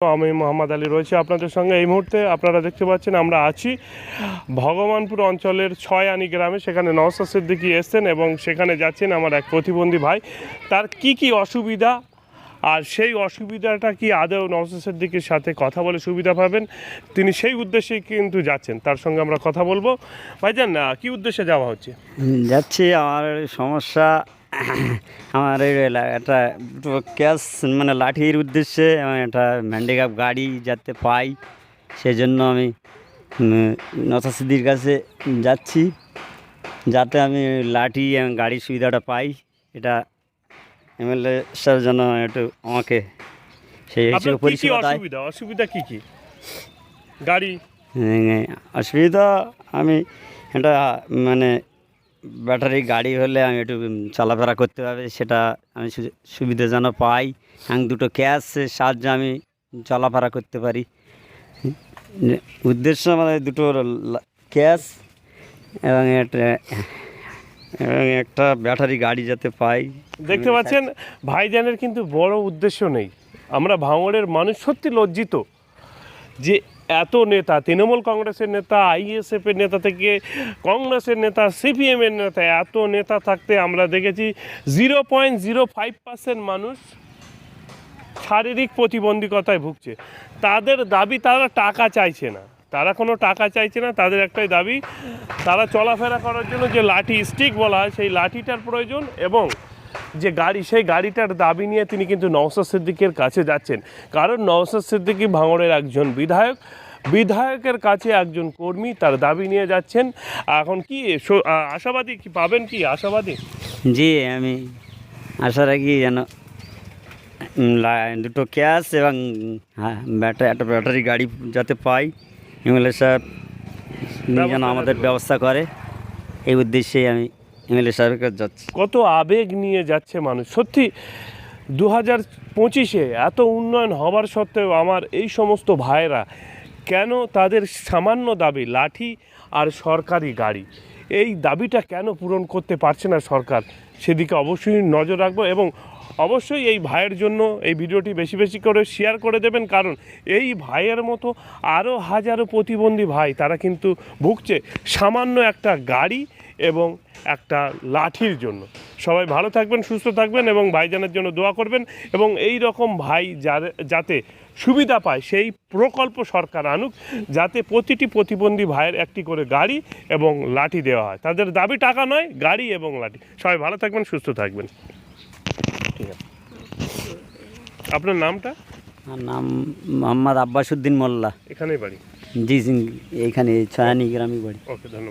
আমি মোহাম্মদ আলী রয়েছে আপনাদের সঙ্গে। এই মুহূর্তে আপনারা দেখতে পাচ্ছেন, আমরা আছি ভগবানপুর অঞ্চলের ছয় আনি গ্রামে। সেখানে নওসাদ সিদ্দিকি এসছেন এবং সেখানে যাচ্ছেন আমার এক প্রতিবন্ধী ভাই। তার কি কি অসুবিধা? আর সেই অসুবিধাটা কি আদৌ নওসাদ সিদ্দিকির সাথে কথা বলে সুবিধা পাবেন? তিনি সেই উদ্দেশ্যেই কিন্তু যাচ্ছেন। তার সঙ্গে আমরা কথা বলব। ভাইজান না কি উদ্দেশ্যে যাওয়া হচ্ছে? যাচ্ছি। আমার সমস্যা আমার একটা ক্যাশ মানে লাঠির উদ্দেশ্যে আমার একটা হ্যান্ডিক্যাপ গাড়ি যাতে পাই সেজন্য আমি নথাসিদ্দির কাছে যাচ্ছি যাতে আমি লাঠি এবং গাড়ির সুবিধাটা পাই। এটা এমএলএ সাহেব যেন একটু আমাকে সেই হিসেবে পরিষেবা অসুবিধা? অসুবিধা কী কি? গাড়ি? অসুবিধা আমি এটা মানে ব্যাটারি গাড়ি হলে আমি একটু চলাফেরা করতে পারবে সেটা আমি সুবিধা যেন পাই। এবং দুটো ক্যাশের সাহায্যে আমি চলাফেরা করতে পারি। উদ্দেশ্য আমাদের দুটো ক্যাশ এবং একটা এবং একটা ব্যাটারি গাড়ি যাতে পাই। দেখতে পাচ্ছেন ভাইজানের কিন্তু বড় উদ্দেশ্য নেই। আমরা ভাঙড়ের মানুষ সত্যি লজ্জিত যে এত নেতা, তৃণমূল কংগ্রেসের নেতা আইএসএফের নেতা থেকে কংগ্রেসের নেতা সিপিএমের নেতা, এত নেতা থাকতে আমরা দেখেছি zero point zero five percent মানুষ শারীরিক প্রতিবন্ধকতায় ভুগছে। তাদের দাবি তারা টাকা চাইছে না। তারা কোনো টাকা চাইছে না, তাদের একটাই দাবি, তারা চলাফেরা করার জন্য যে লাঠি স্টিক বলা হয়, সেই লাঠিটার প্রয়োজন এবং যে গাড়ি সেই গাড়িটার দাবি নিয়ে তিনি কিন্তু নওসাদ সিদ্দিকের কাছে যাচ্ছেন। কারণ নওসাদ সিদ্দিকি ভাঙড়ের একজন বিধায়ক বিধায়কের কাছে একজন কর্মী তার দাবি নিয়ে যাচ্ছেন। এখন কি আশাবাদী কি পাবেন কি? আশাবাদী? জি আমি আশা রাখি যেন দুটো ক্যাশ এবং হ্যাঁ ব্যাটারি একটা ব্যাটারি গাড়ি যাতে পাই। এমএলএ সাহেব যেন আমাদের ব্যবস্থা করে। এই উদ্দেশ্যেই আমি এমএলএ সাহেবের কাছে যাচ্ছি। কত আবেগ নিয়ে যাচ্ছে মানুষ। সত্যি দু হাজার পঁচিশে এত উন্নয়ন হবার সত্ত্বেও আমার এই সমস্ত ভাইরা কেন তাদের সামান্য দাবি, লাঠি আর সরকারি গাড়ি, এই দাবিটা কেন পূরণ করতে পারছে না সরকার? সেদিকে অবশ্যই নজর রাখব এবং অবশ্যই এই ভাইয়ের জন্য এই ভিডিওটি বেশি বেশি করে শেয়ার করে দেবেন। কারণ এই ভাইয়ের মতো আরও হাজারো প্রতিবন্ধী ভাই, তারা কিন্তু ভুগছে সামান্য একটা গাড়ি এবং একটা লাঠির জন্য। সবাই ভালো থাকবেন, সুস্থ থাকবেন এবং ভাইজানের জন্য দোয়া করবেন এবং এই রকম ভাই যাতে সুবিধা পায় সেই প্রকল্প সরকার আনুক, যাতে প্রতিটি প্রতিবন্ধী ভাইয়ের একটি করে গাড়ি এবং লাঠি দেওয়া হয়। তাদের দাবি টাকা নয়, গাড়ি এবং লাঠি। সবাই ভালো থাকবেন, সুস্থ থাকবেন। ঠিক আছে। আপনার নামটা? আমার নাম মোহাম্মদ আব্বাসুদ্দিন মোল্লা। এখানেই বাড়ি? জি জি এইখানে ছয়ানি গ্রামে বাড়ি। ওকে ধন্যবাদ।